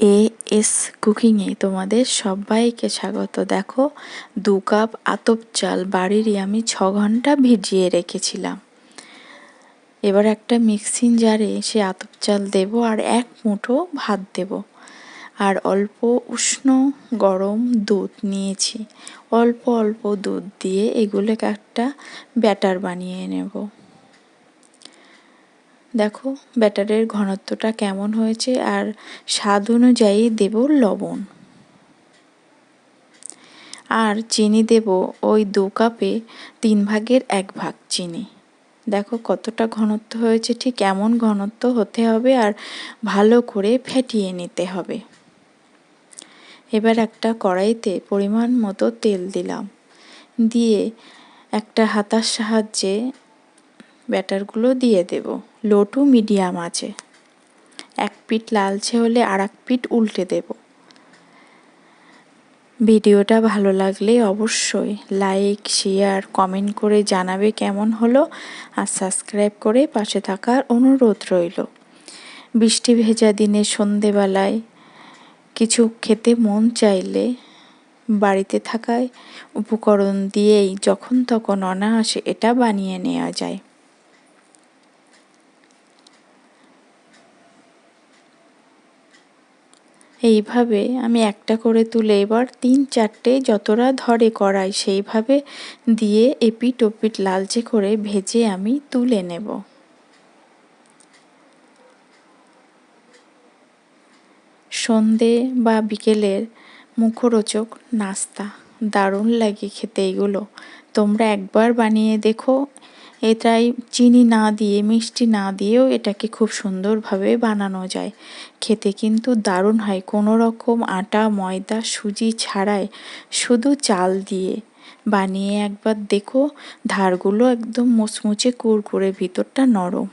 A S কুকিংয়ে তোমাদের সবাইকে স্বাগত। দেখো, দু কাপ আতপ চাল বাড়িরই আমি ছ ঘণ্টা ভিজিয়ে রেখেছিলাম। এবার একটা মিক্সিং জারে সে আতপ চাল দেব আর এক মুঠো ভাত দেব। আর অল্প উষ্ণ গরম দুধ নিয়েছি। অল্প অল্প দুধ দিয়ে এগুলোকে একটা ব্যাটার বানিয়ে নেব। দেখো, ব্যাটারের ঘনত্বটা কেমন হয়েছে আর স্বাদ অনুযায়ী দেব লবণ। আর চিনি দেব ওই দু কাপে তিন ভাগের এক ভাগ চিনি। দেখো কতটা ঘনত্ব হয়েছে, ঠিক এমন ঘনত্ব হতে হবে আর ভালো করে ফেটিয়ে নিতে হবে। এবার একটা কড়াইতে পরিমাণ মতো তেল দিলাম। দিয়ে একটা হাতার সাহায্যে ব্যাটারগুলো দিয়ে দেব। লো টু মিডিয়াম আছে। এক পিঠ লালচে হলে আর এক পিঠ উল্টে দেব। ভিডিওটা ভালো লাগলে অবশ্যই লাইক, শেয়ার, কমেন্ট করে জানাবে কেমন হলো আর সাবস্ক্রাইব করে পাশে থাকার অনুরোধ রইল। বৃষ্টি ভেজা দিনে সন্ধেবেলায় কিছু খেতে মন চাইলে বাড়িতে থাকায় উপকরণ দিয়েই যখন তখন অনায়াসে এটা বানিয়ে নেওয়া যায়। এইভাবে আমি একটা করে তুলে এবার তিন চারটে যতটা ধরে কড়াই সেইভাবে দিয়ে এপিট ওপিট লালচে করে ভেজে আমি তুলে নেব। সন্ধে বা বিকেলের মুখরোচক নাস্তা, দারুণ লাগে খেতে এগুলো। তোমরা একবার বানিয়ে দেখো এটাই চিনি না দিয়ে, মিষ্টি না দিয়েও এটাকে খুব সুন্দরভাবে বানানো যায়। খেতে কিন্তু দারুণ হয়। কোনো রকম আটা, ময়দা, সুজি ছাড়াই শুধু চাল দিয়ে বানিয়ে একবার দেখো। ধারগুলো একদম মুচমুচে কুরকুরে, ভিতরটা নরম।